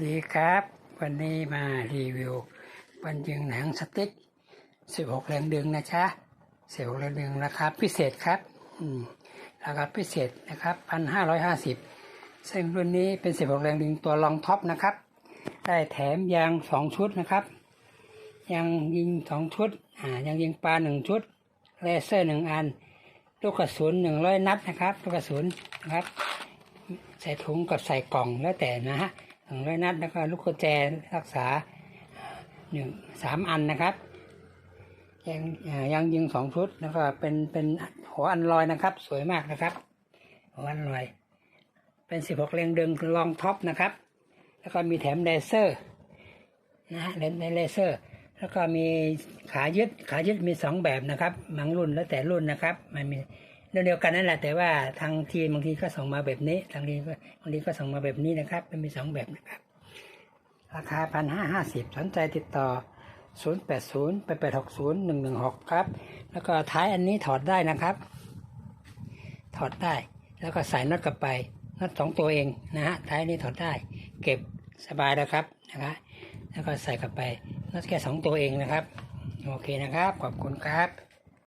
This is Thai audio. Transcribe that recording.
ดีครับ วันนี้มารีวิวบรรยิงหนังสติ๊ก 16 แรงดึงนะจ๊ะ16 แรงดึงราคาพิเศษครับราคาพิเศษนะครับ 1,550 ซึ่งรุ่นนี้เป็น 16 แรงดึงตัวรองท็อปนะครับ ได้แถมยาง 2 ชุดนะครับ ยางยิง 2 ชุดอ่ายางยิงปลา 1 ชุด เลเซอร์ 1 อัน ลูกกระสุน 100 นัดนะครับ ลูกกระสุนนะครับ ใส่ถุงกับใส่กล่องแล้วแต่นะฮะ หนึ่งร้อยนัดแล้วก็ลูกกุญแจรักษาหนึ่งสามอันนะครับยังยังยิงสองชุดแล้วก็เป็นเป็นหัวอันลอยนะครับ สวยมากนะครับหัวอันลอย เป็นสิบหกเรียงดึงลองท็อปนะครับ แล้วก็มีแถมเลเซอร์นะฮะเลนเลเซอร์ แล้วก็มีขายึดขายึดมีสองแบบนะครับบางรุ่นแล้วแต่รุ่นนะครับ มันมี เดียวกันนั่นแหละแต่ว่าทางทีมบางทีก็ส่งมาแบบนี้ ทางทีก็บางทีก็ส่งมาแบบนี้นะครับมันมีสองแบบนะครับ ราคาพันห้าห้าสิบสนใจติดต่อศูนย์แปดศูนย์แปดแปดหกศูนย์หนึ่งหนึ่งหกครับ แล้วก็ท้ายอันนี้ถอดได้นะครับ ถอดได้ แล้วก็ใส่น็อตกลับไปน็อตสองตัวเองนะฮะท้ายนี้ถอดได้ เก็บสบายแล้วครับนะครับแล้วก็ใส่กลับไปน็อตแค่สองตัวเองนะครับ โอเคนะครับ ขอบคุณครับ